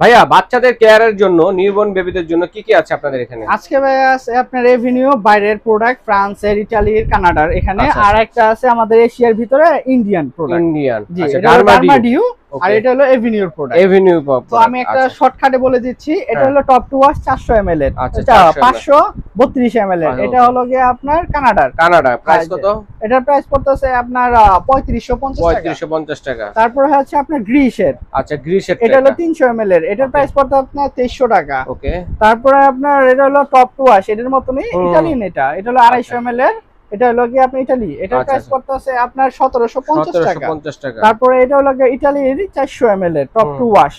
ভাইয়া বাচ্চাদের কেয়ারের জন্য নিউবর্ন বেবিদের জন্য কি কি আছে আপনাদের এখানে? আজকে ভাইয়া আছে আপনার রেভিনিউ বাইরের প্রোডাক্ট ফ্রান্সের ইতালির কানাডার এখানে। আচ্ছা, আর একটা আছে আমাদের এশিয়ার ভিতরে ইন্ডিয়ান প্রোডাক্ট ইন্ডিয়ান আচ্ছা আচ্ছা আর এটা হলো এভিনিউর প্রোডাক্ট এভিনিউ তো আমি একটা শর্টকাটে বলে দিচ্ছি এটা আচ্ছা। হ্যাঁ। হলো টপ টু ওয়াশ চারশো এম এল এর। আচ্ছা, এটা 400 ml পাঁচশো বত্রিশ এম এল এর। আচ্ছা। এটা হলো গিয়ে আপনার কানাডার। কানাডা প্রাইস হ্যাঁ, কত? এটার প্রাইস পড়তেছে আপনার পঁয়ত্রিশশো পঞ্চাশ টাকা। পঞ্চাশ টাকা। তারপরে হচ্ছে আপনার গ্রিসের। আচ্ছা গ্রিসের এটা হলো তিনশো এম এল এর। এটার প্রাইস পড়তে আপনার তেইশশো টাকা। ওকে তারপরে আপনার এটা হলো টপ টু ওয়াশ এটার মতনই হুম। ইটালিয়ান এটা। এটা হলো আড়াইশো এম এল এর। এটা হলো গিয়ে আপনার ইটালি এটার আচ্ছা, প্রাইস আচ্ছা। পড়তেছে আপনার সতেরোশো পঞ্চাশ সতেরোশো টাকা পঞ্চাশ টাকা। তারপরে এটা হলো গিয়ে ইটালির চারশো এম এল এর টপ টু ওয়াশ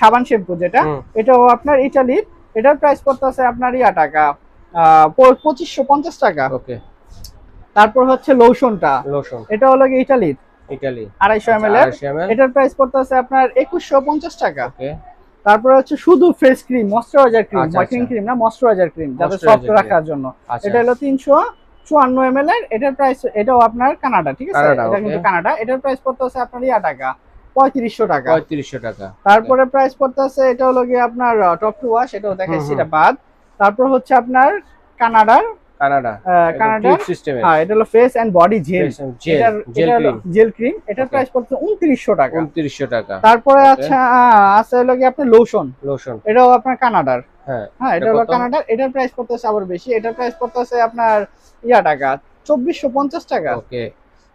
সাবান শ্যাম্পু যেটা। এটাও আপনার ইটালির এটার প্রাইস পড়তেছে আপনার ইয়া টাকা পঁচিশশো পঞ্চাশ টাকা। ওকে। তারপর হচ্ছে লোশনটা। লোশন। এটা হলো গিয়ে ইটালির ইটালি আড়াইশো এম এল এর। এটার প্রাইস পড়তেছে আপনার একুশশো পঞ্চাশ টাকা। ওকে। তারপরে হচ্ছে শুধু ফেস ক্রিম ময়শ্চারাইজার ক্রিম আচ্ছা, হোয়াইটেনিং আচ্ছা। ক্রিম না ময়শ্চারাইজার ক্রিম যাতে সফট রাখার জন্য। আচ্ছা। এটা হলো তিনশো চুয়ান্ন এম এর এটার প্রাইস এটাও আপনার কানাডা ঠিক আছে? এটা কিন্তু কানাডা এটার প্রাইস পড়তেছে আপনার ইয়া টাকা পঁয়ত্রিশশো টাকা। পঁয়ত্রিশশো টাকা তারপরে প্রাইস পড়তেছে এটা হলো গিয়ে আপনার টপ টু ওয়াশ এটাও দেখাচ্ছি এটা বাদ তারপর হচ্ছে আপনার কানাডার কানাডা সিস্টেমে হ্যাঁ এটা হলো face and body gel gel gel cream এটার প্রাইস পড়ছে টাকা। তারপরে আচ্ছা আছে হলো গিয়ে আপনার লোশন লোশন এটাও আপনার কানাডার হ্যাঁ হ্যাঁ এটা হলো কানাডার এটার প্রাইস পড়তেছে আবার বেশি। এটার প্রাইস পড়তেছে আপনার ইয়া টাকা চব্বিশশো পঞ্চাশ টাকা। ওকে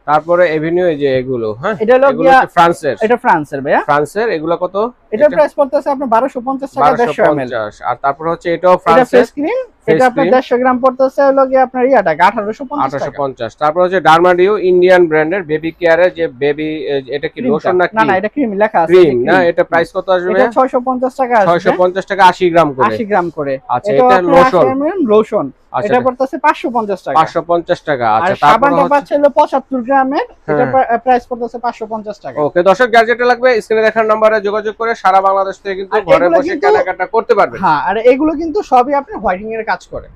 তারপরে এভিনিউ এই যে এগুলো হ্যাঁ? এটা হলো ফ্রান্সের। এটা ফ্রান্সের ভাইয়া। ফ্রান্সের এগুলো কত? এটার প্রাইস পড়তেছে আপনার বারোশো পঞ্চাশ টাকা বারোশো দেড়শো এম এল পঞ্চাশ। আর তারপর হচ্ছে এটাও এটা ফ্রান্সের ফেস ক্রিম এটা আপনার cream। দেড়শো গ্রাম পড়তেছে হলো গিয়ে আপনার ইয়া টাকা আঠারোশো পঞ্চাশ আঠারোশো টাকা পঞ্চাশ। তারপর হচ্ছে ডারমাডিউ ইন্ডিয়ান ব্র্যান্ডের বেবি কেয়ারের যে বেবি এটা কি লোশন না না না এটা ক্রিম লেখা আছে ক্রিম না এটা প্রাইস কত আসবে? এটা ছয়শো পঞ্চাশ টাকা ছয়শো পঞ্চাশ টাকা আশি গ্রাম করে। আশি গ্রাম করে। আচ্ছা এটা এটা লোশন লোশন আচ্ছা এটা পড়তেছে পাঁচশো পঞ্চাশ টাকা। পাঁচশো পঞ্চাশ টাকা আচ্ছা তারপর সাবানটা পাচ্ছে হলো পঁচাত্তর গ্রামের এটা হ্যাঁ। প্রাইস পড়তেছে পাঁচশো পঞ্চাশ টাকা। ওকে দর্শক যেটা লাগবে স্ক্রিনে দেখার নাম্বারে যোগাযোগ করে সারা বাংলাদেশ থেকে কিন্তু ঘরে বসে কেনাকাটা করতে পারবেন। হ্যাঁ আর এগুলো কিন্তু সবই আপনি হোয়াইটিং এর কাজ করে